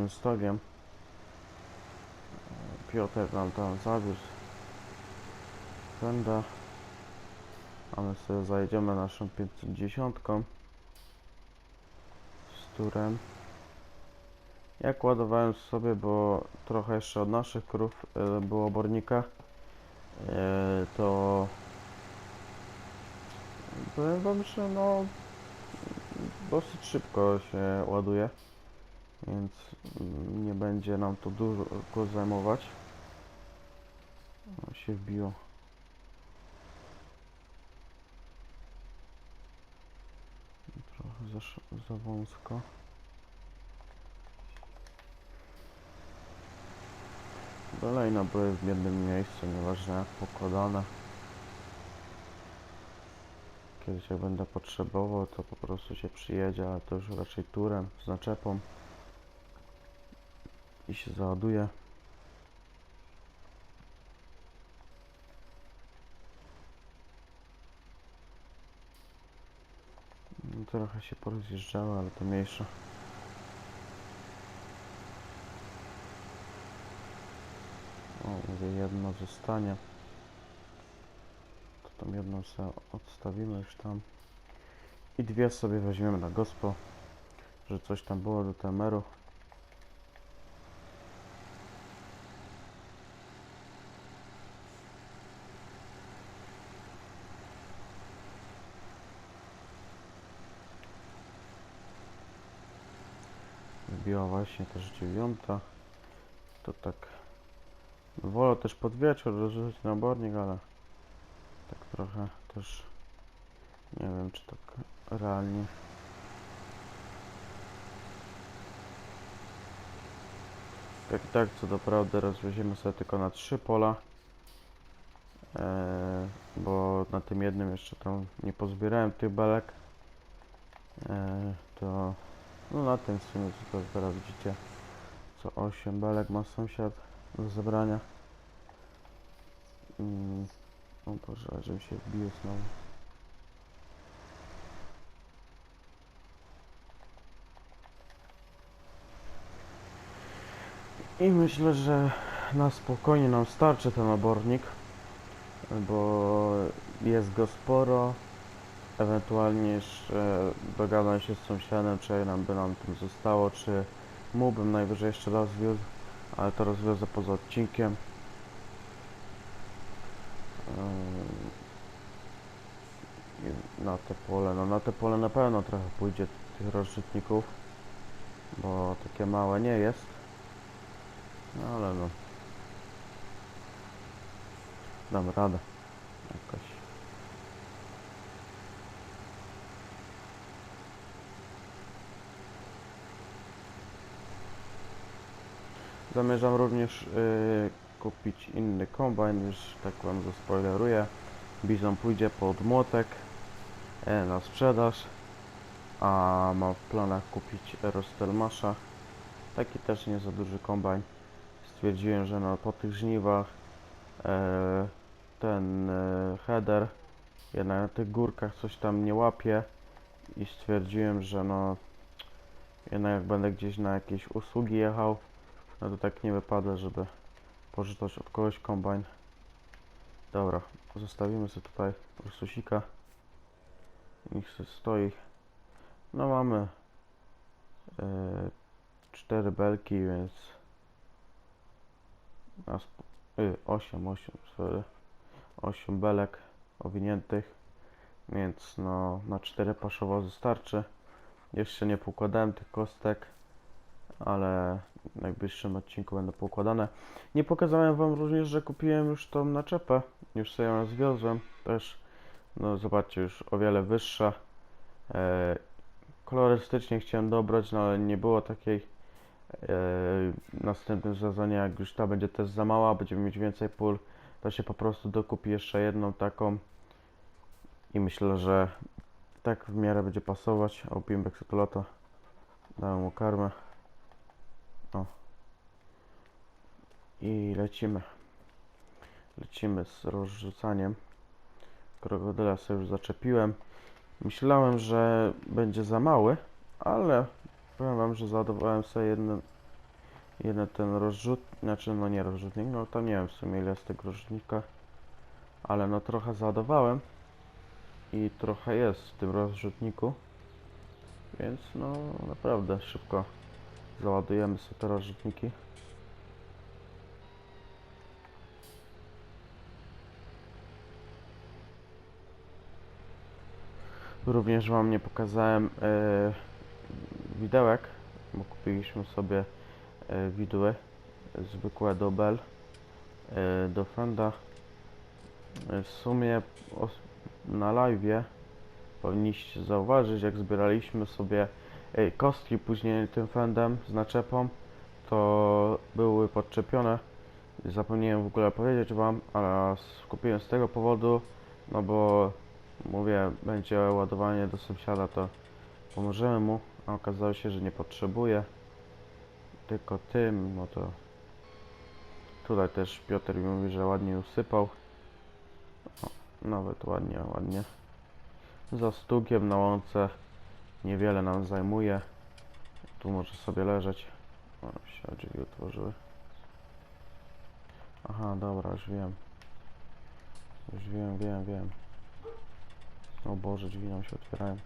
tym stogiem. Piotr nam tam zawiózł. Pęda. A my sobie zajedziemy naszą 510 z turem. Jak ładowałem sobie, bo trochę jeszcze od naszych krów e, było obornika, e, to powiem wam, że no dosyć szybko się ładuje, więc nie będzie nam to dużo zajmować. O, się wbiło. Trochę za, za wąsko. Kolejna były w jednym miejscu, nieważne jak pokładane. Kiedyś jak będę potrzebował, to po prostu się przyjedzie, ale to już raczej turem, z naczepą. I się załaduje. No, trochę się porozjeżdżało, ale to mniejsza. O, jedno zostanie. To tam jedną sobie odstawimy już tam. I dwie sobie weźmiemy na gospo, że coś tam było do temeru. Właśnie też dziewiąta. To tak Wolę też pod wieczór rozrzucić na obornik, ale tak trochę też nie wiem czy tak realnie. Tak tak co doprawdy rozwieziemy sobie tylko na trzy pola. Eee, bo na tym jednym jeszcze tam nie pozbierałem tych belek. Eee, to no na tym sumie co to teraz widzicie co 8 belek ma sąsiad do zebrania. Mm. O Boże, żebym się wbił znowu. I myślę, że na spokojnie nam starczy ten obornik, bo jest go sporo. Ewentualnie jeszcze dogadam się z sąsiadem, czy nam by nam tym zostało, czy mu bym najwyżej jeszcze raz zwiózł ale to rozwiązę poza odcinkiem. I Na te pole, no na te pole na pewno trochę pójdzie tych rozrzutników, bo takie małe nie jest. No ale no. Dam radę. Zamierzam również y, kupić inny kombajn, już tak wam zaspoileruję. Bizon pójdzie pod młotek e, na sprzedaż, a mam w planach kupić Rostelmasza. Taki też nie za duży kombajn. Stwierdziłem, że no, po tych żniwach e, ten e, header jednak na tych górkach coś tam nie łapie i stwierdziłem, że no jednak jak będę gdzieś na jakieś usługi jechał, no to tak nie wypada, żeby pożyczyć od kogoś kombajn. Dobra, zostawimy sobie tutaj Ursusika. Niech sobie stoi. No mamy e, cztery belki, więc na sp- y, 8, 8, sorry. 8 belek owiniętych, więc no na 4 paszowozy starczy. Jeszcze nie pokładałem tych kostek, ale w najbliższym odcinku będą poukładane. Nie pokazałem wam również, że kupiłem już tą naczepę. Już sobie ją zwiozłem. Też, no zobaczcie, już o wiele wyższa. E, kolorystycznie chciałem dobrać, no ale nie było takiej. E, w następnym sezonie, jak już ta będzie też za mała, będziemy mieć więcej pól, to się po prostu dokupi jeszcze jedną taką. I myślę, że tak w miarę będzie pasować. A Bimbek sobie to lata. Dałem mu karmę. I lecimy. Lecimy z rozrzucaniem. Krokodyla sobie już zaczepiłem. Myślałem, że będzie za mały, ale powiem wam, że załadowałem sobie jednym jeden ten rozrzut, znaczy no nie rozrzutnik, no to nie wiem w sumie ile z tego rozrzutnika, ale no trochę załadowałem i trochę jest w tym rozrzutniku, więc no naprawdę szybko załadujemy sobie te rozrzutniki. Również Wam nie pokazałem e, widełek, bo kupiliśmy sobie e, widły zwykłe do Bell e, do Fenda. W sumie na live powinniście zauważyć, jak zbieraliśmy sobie kostki później tym Fendem z naczepą, to były podczepione. Zapomniałem w ogóle powiedzieć Wam, ale skupiłem z tego powodu, no bo mówię, będzie ładowanie do sąsiada, to pomożemy mu, a okazało się, że nie potrzebuje. Tylko tym, no to tutaj też Piotr mi mówi, że ładnie usypał. O, nawet ładnie, ładnie. Za stukiem na łące niewiele nam zajmuje. Tu może sobie leżeć. O, się drzwi otworzyły. Aha, dobra, już wiem. Już wiem, wiem, wiem. O Boże, drzwi nam się otwierają.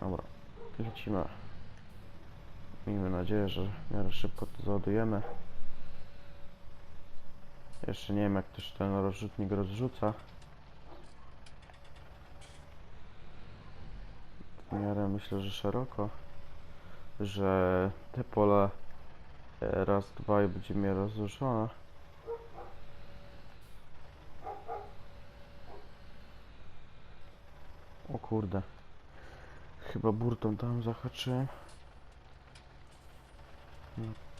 Dobra, lecimy. Miejmy nadzieję, że w miarę szybko to załadujemy. Jeszcze nie wiem jak też ten rozrzutnik rozrzuca. W miarę myślę, że szeroko. Że te pola e, raz, dwa i będzie mnie rozruszone. O kurde. Chyba burtą tam zahaczyłem.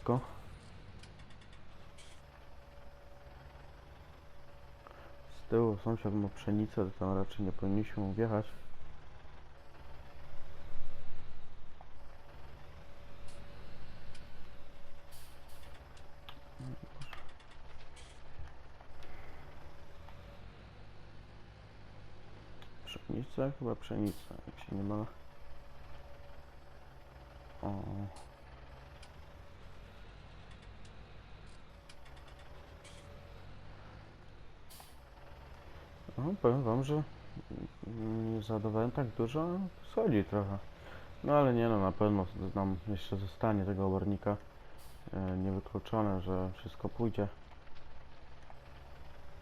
Go. Z tyłu sąsiad ma pszenicę, to tam raczej nie powinniśmy wjechać. Pszenica? Chyba pszenica, jak się nie ma. O. No, powiem wam, że nie zadawałem tak dużo, schodzi trochę. No ale nie no, na pewno nam jeszcze zostanie tego obornika. E, niewykluczone, że wszystko pójdzie.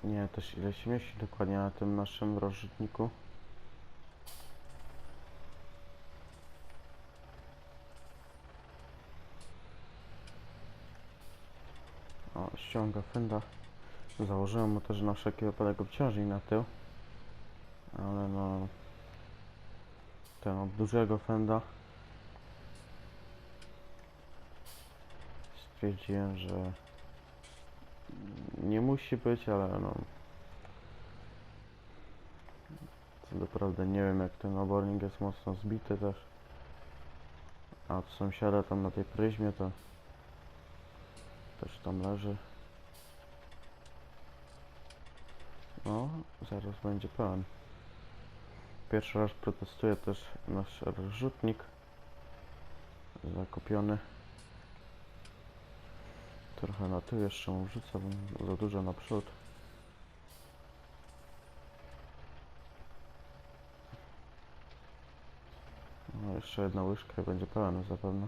Nie też ile się mieści dokładnie na tym naszym rozrzutniku. O, ściąga fenda. Założyłem mu też na wszelki wypadek obciążnik na tył. Ale no... Ten dużego fenda. Stwierdziłem, że... Nie musi być, ale no... Co naprawdę nie wiem jak ten obornik jest mocno zbity też. A od sąsiada tam na tej pryzmie to... Też tam leży. No, zaraz będzie pełen. Pierwszy raz protestuję też nasz rozrzutnik. Zakupiony. Trochę na tył jeszcze mu wrzucę, bo za dużo naprzód. No, jeszcze jedna łyżka i będzie pełen zapewne.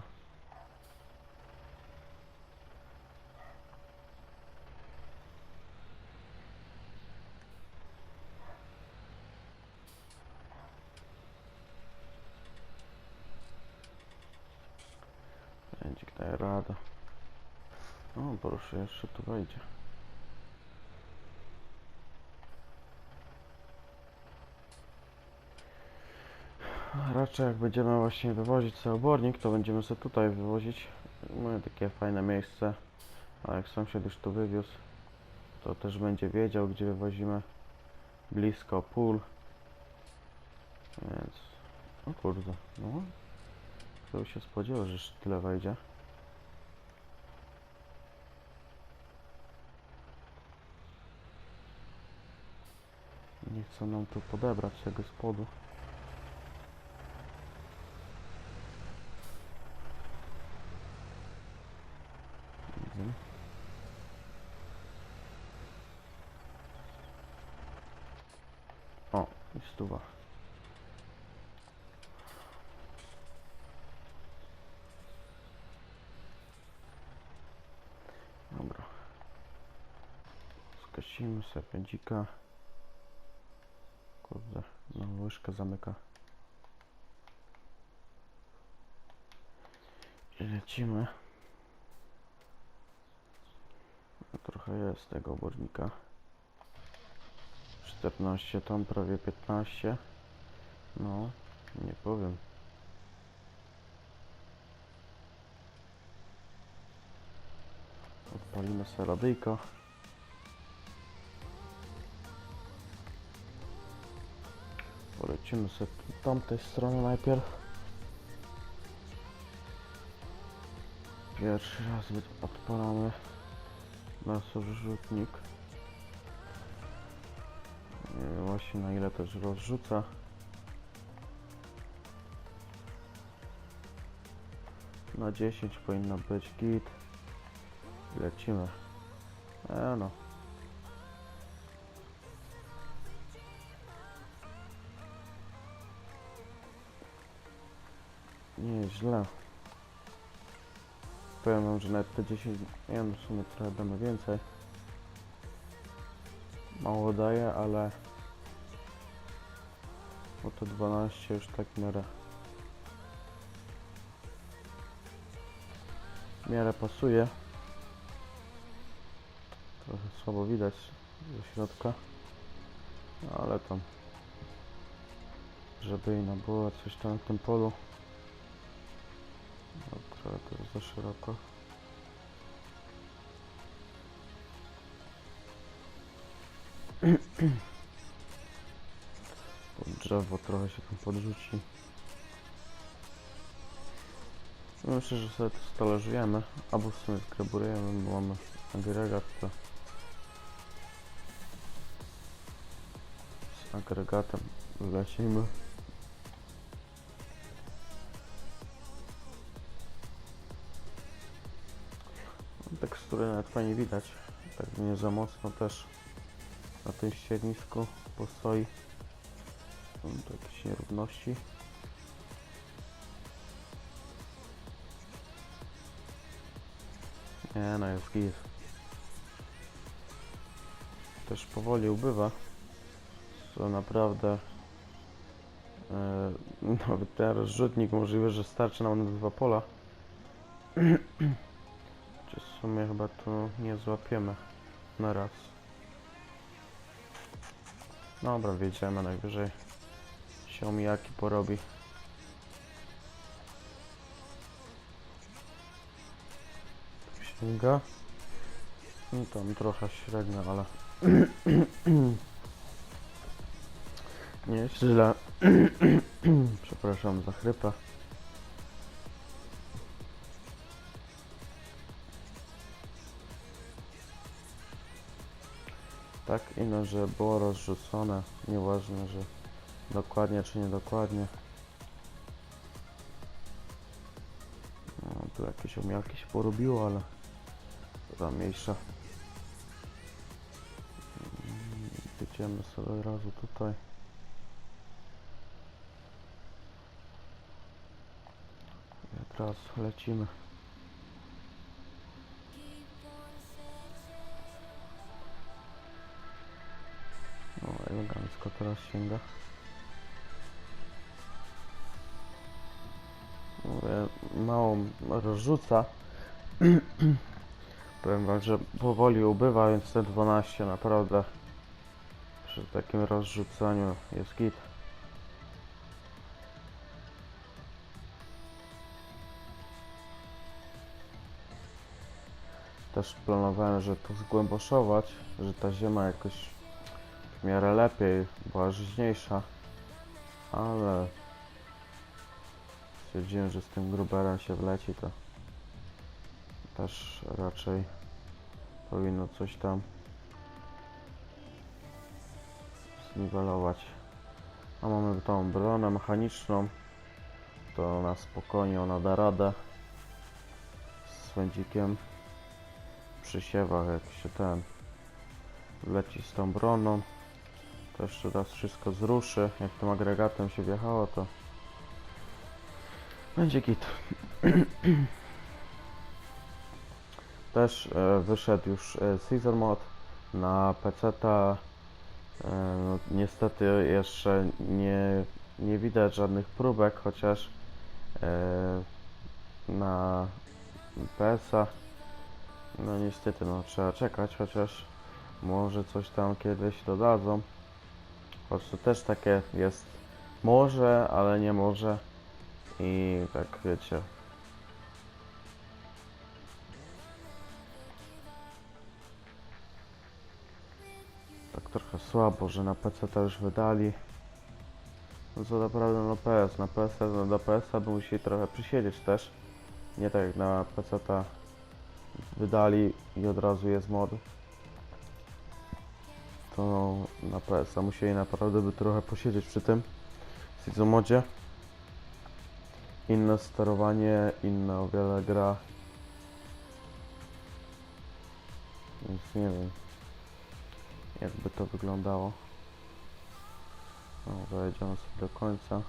Pędzik daje radę. Proszę, jeszcze tu wejdzie. Raczej jak będziemy właśnie wywozić sobie obornik, to będziemy sobie tutaj wywozić. Mamy takie fajne miejsce. A jak sąsiad już tu wywiózł, to też będzie wiedział, gdzie wywozimy. Blisko pól. Więc... O kurde, no. Kto by się spodziewał, że tyle wejdzie. chcą nam tu podebrać tego spodu. Widzę. O, i stuwa. Dobra. Skasimy sobie dzika. Kurde, no łyżka zamyka. I lecimy. No, Trochę jest tego obornika. 14 tam, prawie 15. No, nie powiem. Odpalimy sobie radyjko. Polecimy sobie od tamtej strony najpierw. Pierwszy raz odpalamy. Nie wiem właśnie na ile też rozrzuca. Na 10 powinno być git. Lecimy. E no. Nie jest źle. Powiem wam, że nawet te 10, nie wiem, w sumie trochę damy więcej. Mało daje, ale bo to 12 już tak miarę w miarę pasuje. Trochę słabo widać ze środka, ale tam żeby inna była coś tam w tym polu. Za szeroko. Drzewo trochę się tam podrzuci. No Myślę, że sobie to stależujemy, albo w sumie skreburujemy, bo mamy agregat, to z agregatem lecimy. Tekstury nawet fajnie widać, tak nie za mocno też na tym ściernisku postoi. Są tu jakieś nierówności. Nie no, jest git. Też powoli ubywa. Co naprawdę... e, nawet ten rozrzutnik możliwe, że starczy nam na dwa pola. Czy w sumie chyba tu nie złapiemy na raz. Dobra, wiedziemy najwyżej się omijaki porobi. Sięga. I tam trochę średnio, ale nie jest źle. Przepraszam za chrypę. Tak ino, że było rozrzucone, nieważne, że dokładnie czy niedokładnie. No, tu jakieś omiarki się porobiło, ale to mniejsza. Mm, Jedziemy sobie od razu tutaj. I teraz lecimy. Elegancko teraz sięga. Mało rozrzuca. Powiem wam, że powoli ubywa, więc te 12 naprawdę przy takim rozrzucaniu jest git. Też planowałem, że to zgłęboszować, że ta ziema jakoś w miarę lepiej, była żyźniejsza, ale stwierdziłem, że z tym gruberem się wleci, to też raczej powinno coś tam zniwelować. A mamy tą bronę mechaniczną, to na spokojnie ona da radę. Z swędzikiem przy siewach, jak się ten leci z tą broną To jeszcze raz wszystko zruszy. Jak tym agregatem się wjechało, to będzie git. Też e, wyszedł już e, Caesar Mod na PC-ta. E, no, niestety jeszcze nie, nie widać żadnych próbek, chociaż e, na PS-a no niestety no trzeba czekać, chociaż może coś tam kiedyś dodadzą. Choć to też takie jest może, ale nie może i tak wiecie. Tak trochę słabo, że na PC to już wydali. No co naprawdę na PS, na PS, no do PS-a by musieli trochę przysiedzieć też. Nie tak jak na PC ta wydali i od razu jest mod. To na PS-a musieli naprawdę by trochę posiedzieć przy tym Season. Inne sterowanie, inna o wiele gra. Więc nie wiem jakby to wyglądało. No, dojedziemy sobie do końca.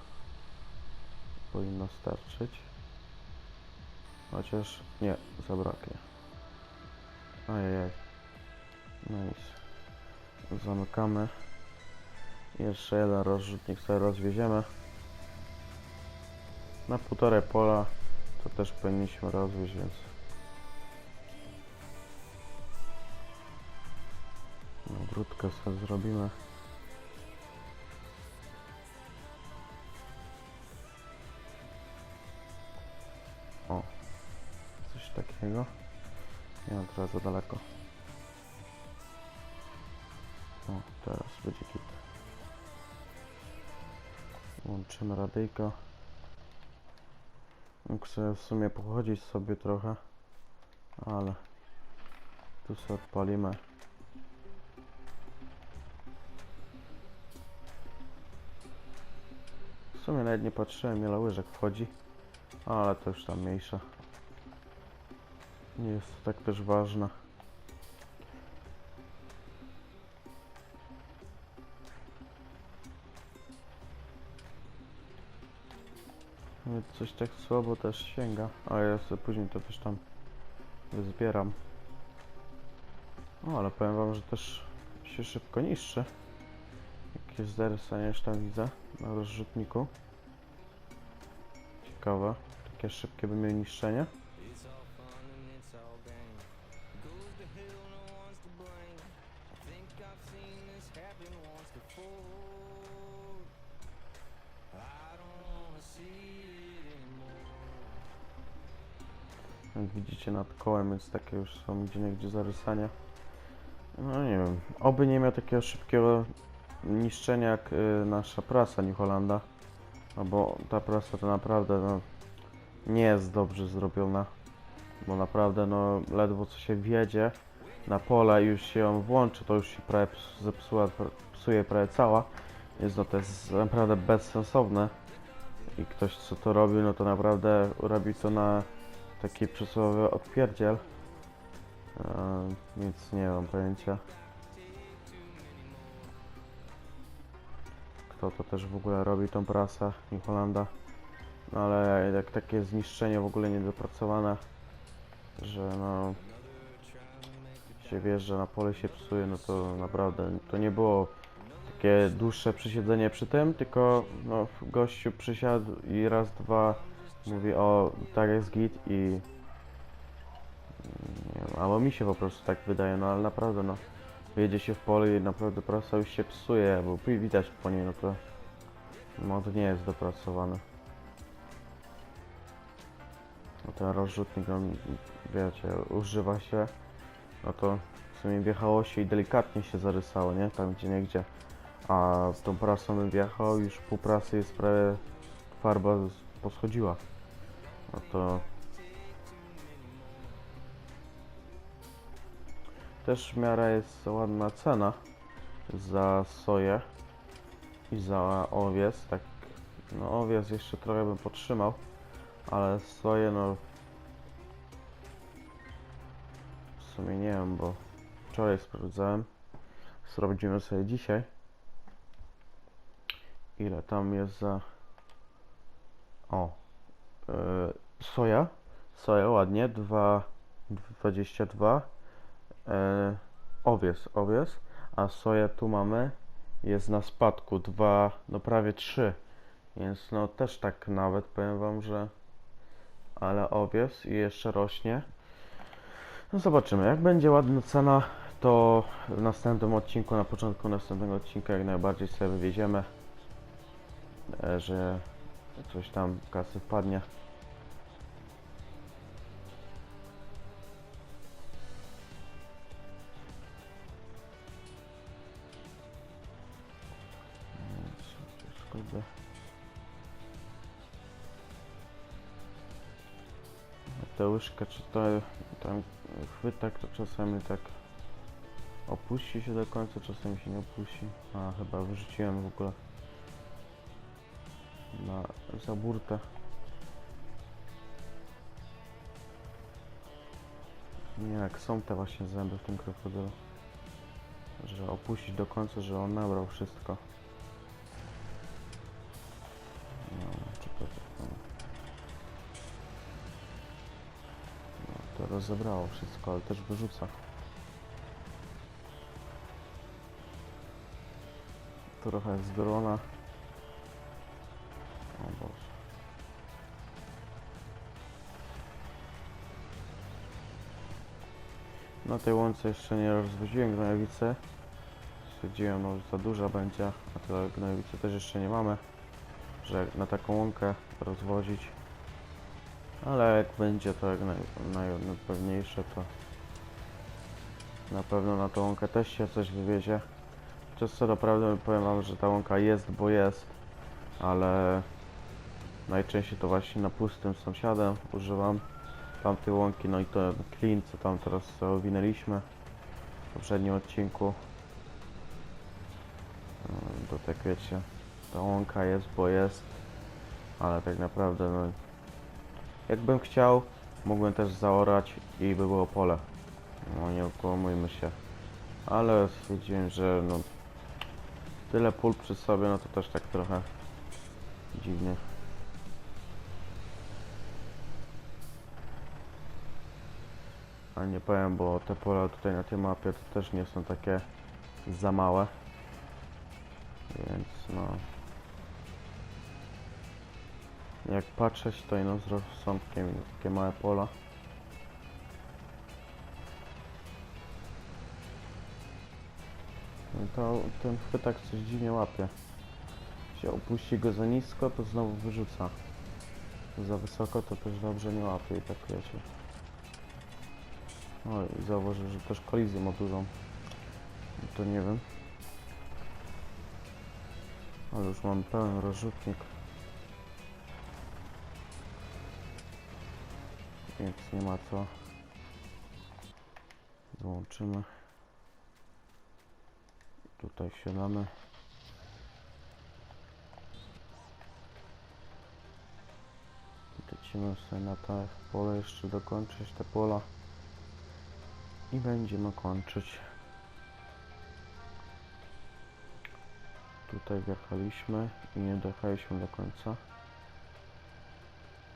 Powinno starczyć. Chociaż nie, zabraknie. Ajajaj. Nice. Zamykamy. Jeszcze jeden rozrzutnik sobie rozwieziemy. Na półtorej pola to też powinniśmy rozwieźć, więc Ogródkę sobie zrobimy. O, coś takiego. Nie mam teraz za daleko. O, teraz będzie kit. Łączymy radyjko. Mógł sobie w sumie pochodzić sobie trochę, ale tu sobie odpalimy. W sumie nawet nie patrzyłem ile łyżek wchodzi, ale to już tam mniejsza. Nie jest to tak też ważne. Nawet Coś tak słabo też sięga, ale ja sobie później to też tam zbieram. O, ale powiem wam, że też się szybko niszczy. Jakieś zarysa już tam widzę na rozrzutniku. Ciekawe. Takie szybkie by miał niszczenie. Widzicie nad kołem jest takie już są gdzie niegdzie zarysania. No nie wiem. Oby nie miał takiego szybkiego niszczenia jak y, nasza prasa New Hollanda. No bo ta prasa to naprawdę no, nie jest dobrze zrobiona. Bo naprawdę no ledwo co się wjedzie na pole i już się ją włączy, to już się prawie ps- zepsuła, psuje prawie cała. Więc no to jest naprawdę bezsensowne. I ktoś co to robi, no to naprawdę robi to na taki przysłowiowy odpierdziel. Eee, więc nie mam pojęcia. Kto to też w ogóle robi tą prasę New Hollanda. No ale jak takie zniszczenie w ogóle niedopracowane, że no się wjeżdża na pole się psuje, no to naprawdę to nie było takie dłuższe przysiedzenie przy tym, tylko no gościu przysiadł i raz, dwa mówi o jest git i nie wiem, albo mi się po prostu tak wydaje, no ale naprawdę no jedzie się w pole i naprawdę prasa już się psuje, bo wi- widać po niej, no to mod nie jest dopracowany. No ten rozrzutnik, on, wiecie, używa się, no to w sumie wjechało się i delikatnie się zarysało, nie? Tam gdzie nie gdzie. A tą prasą bym wjechał, już pół prasy jest prawie farba z- poschodziła. No to też w miarę jest ładna cena za soję i za owiec, tak no owiec jeszcze trochę bym potrzymał, ale soję no w sumie nie wiem, bo wczoraj sprawdzałem, sprawdzimy sobie dzisiaj ile tam jest za... O. Yy, soja. Soja, ładnie. 2,22. Yy, owies, owies. A soja tu mamy jest na spadku. 2, no prawie 3. Więc no też tak nawet powiem wam, że... Ale owies i jeszcze rośnie. No zobaczymy. Jak będzie ładna cena, to w następnym odcinku, na początku następnego odcinka jak najbardziej sobie wywieziemy, e, że coś tam kasy wpadnie. Kurde. Ta łyżka, czy to tam chwytak, to czasami tak opuści się do końca, czasami się nie opuści. A chyba wyrzuciłem w ogóle na za burtę. Nie jak są te właśnie zęby w tym krokodylu. Że opuścić do końca, że on nabrał wszystko. No. No, to rozebrało wszystko, ale też wyrzuca. Trochę jest drona. O Boże. Na tej łące jeszcze nie rozwoziłem gnojowicy. Stwierdziłem, no że za duża będzie, a te gnojowice też jeszcze nie mamy, że na taką łąkę rozwozić. Ale jak będzie to jak naj, naj, to na pewno na tą łąkę też się coś wywiezie. Przez co naprawdę powiem wam, że ta łąka jest, bo jest, ale najczęściej to właśnie na pustym sąsiadem używam tamtej łąki, no i to klin, co tam teraz owinęliśmy w poprzednim odcinku. No, To tak wiecie, ta łąka jest, bo jest, ale tak naprawdę no, jakbym chciał, mógłbym też zaorać i by było pole. No nie okłamujmy się. Ale stwierdziłem, że no tyle pól przy sobie, no to też tak trochę dziwnie. A nie powiem, bo te pola tutaj na tej mapie to też nie są takie za małe. Więc no. Jak patrzeć to ino z rozsądkiem, takie małe pola. No to ten chwytak coś dziwnie łapie. Jeśli opuści go za nisko, to znowu wyrzuca. Za wysoko to też dobrze nie łapie i tak wiecie. O i zauważył, że też kolizję ma dużą. No To nie wiem. Ale już mam pełen rozrzutnik. Więc nie ma co. Wyłączymy. Tutaj wsiadamy. Lecimy sobie na te pole jeszcze dokończyć te pola i będziemy kończyć. Tutaj wjechaliśmy i nie dojechaliśmy do końca.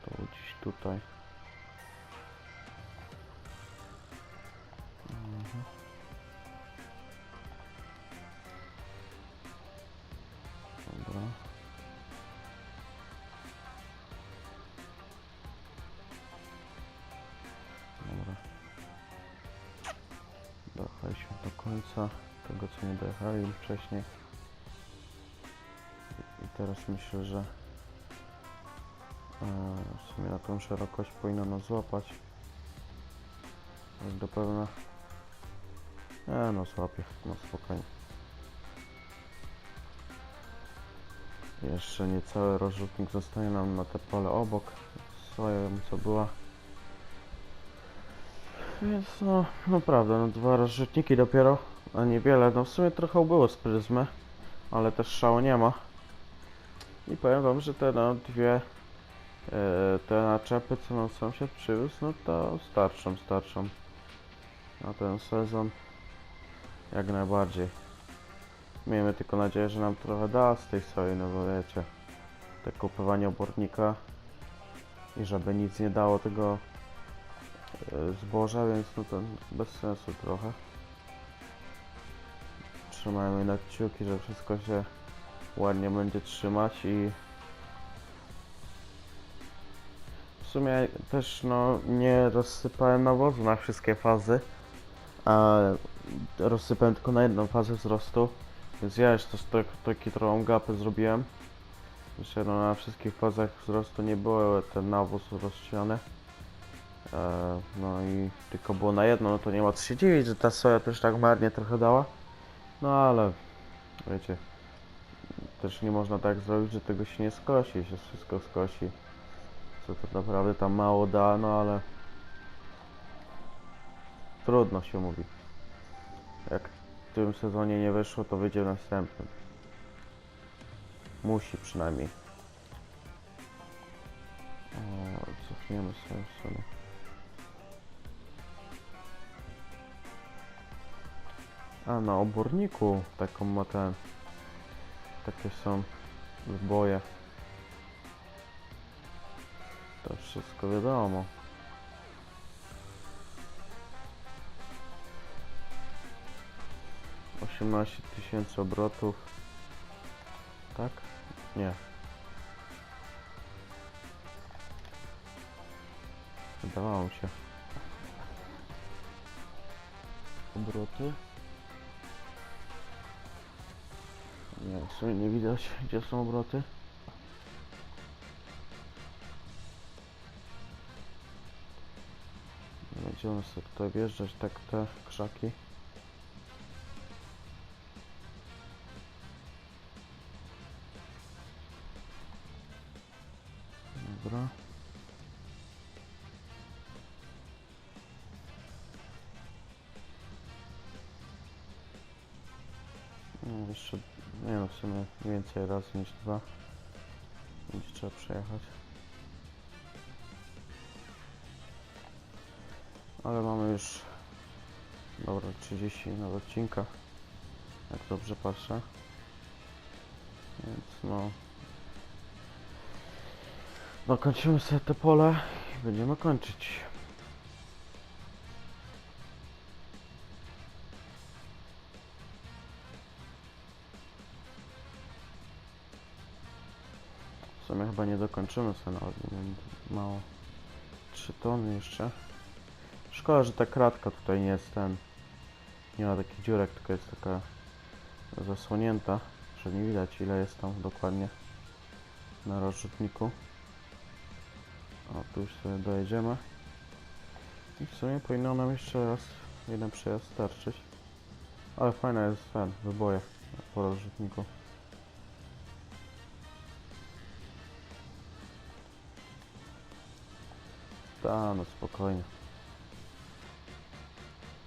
To gdzieś tutaj. I- teraz myślę, że e, w sumie na tą szerokość powinno nas złapać. Do pełna. E, no złapie, no spokojnie. Jeszcze niecały rozrzutnik zostaje nam na te pole obok. Swoje co była. Więc no, naprawdę, no dwa rozrzutniki dopiero, a niewiele. No w sumie trochę było z pryzmy, ale też szału nie ma. I powiem wam, że te no dwie, e, te naczepy, co nam sąsiad przywiózł, no to starczą, starczą. Na ten sezon jak najbardziej. Miejmy tylko nadzieję, że nam trochę da z tej soi, no bo wiecie, te kupowanie obornika i żeby nic nie dało tego e, zboża, więc no to bez sensu trochę. Trzymajmy na kciuki, że wszystko się ładnie będzie trzymać i w sumie też no nie rozsypałem nawozu na wszystkie fazy, a rozsypałem tylko na jedną fazę wzrostu, więc ja też tak, taki trochę gapę zrobiłem. Jeszcze no, na wszystkich fazach wzrostu nie było ten nawóz rozsiany. E, no i tylko było na jedno, no to nie ma co się dziwić, że ta soja też tak marnie trochę dała. No ale wiecie, też nie można tak zrobić, że tego się nie skosi, się wszystko skosi. Co to naprawdę tam mało da, no ale trudno się mówi. Jak w tym sezonie nie wyszło, to wyjdzie w następnym. Musi przynajmniej. O, cofniemy sobie w sumie. A na oborniku taką ma ten. Takie są zboje. To wszystko wiadomo. Osiemnaście tysięcy obrotów. Tak? Nie. Wydawało mi się. Obroty. W sumie nie widać, gdzie są obroty. Będziemy sobie tutaj wjeżdżać tak te krzaki. Dobra. No, jeszcze, nie no, w sumie więcej razy niż dwa. Będzie trzeba przejechać. Ale mamy już, dobra, 30 na odcinka, jak dobrze patrzę. Więc no, dokończymy sobie te pole i będziemy kończyć. W sumie chyba nie dokończymy nawet, nie wiem, mało. 3 tony jeszcze. Szkoda, że ta kratka tutaj nie jest ten. Nie ma takich dziurek, tylko jest taka zasłonięta, że nie widać ile jest tam dokładnie na rozrzutniku. O, tu już sobie dojedziemy. I w sumie powinno nam jeszcze raz jeden przejazd starczyć. Ale fajna jest ten, wyboje po rozrzutniku. Ta, no spokojnie.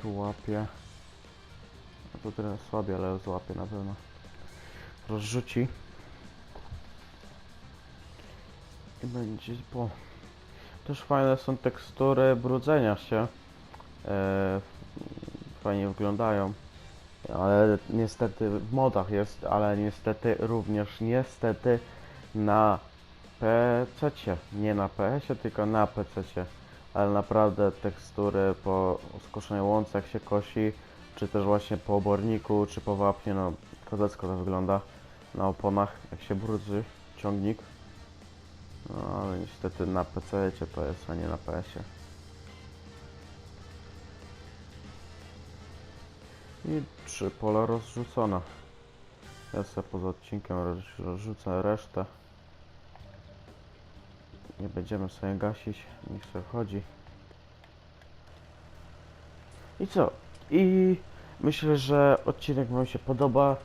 Tu łapie. A to trochę słabiej, ale złapie na pewno. Rozrzuci. I będzie po. Też fajne są tekstury brudzenia się. E, fajnie wyglądają. Ale niestety w modach jest, ale niestety również niestety na PC, nie na PS, tylko na PC. Ale naprawdę tekstury po skoszonej łące jak się kosi, czy też właśnie po oborniku, czy po wapnie, no kozacko to wygląda na oponach, jak się brudzi ciągnik. No ale niestety na PC to jest, a nie na PS-ie. I trzy pola rozrzucone. Ja sobie poza odcinkiem roz- rozrzucę resztę. Nie będziemy sobie gasić, niech sobie wchodzi. I co? I myślę, że odcinek Wam się podoba.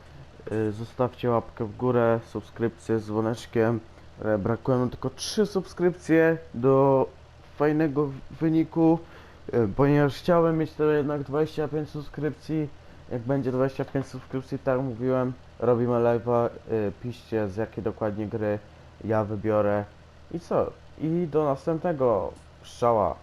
Y, Zostawcie łapkę w górę, subskrypcję z dzwoneczkiem. E, Brakuje nam tylko 3 subskrypcje do fajnego wyniku, y, ponieważ chciałem mieć to jednak 25 subskrypcji. Jak będzie 25 subskrypcji, tak mówiłem, robimy live'a, y, piszcie z jakiej dokładnie gry ja wybiorę. I co? I do następnego strzała.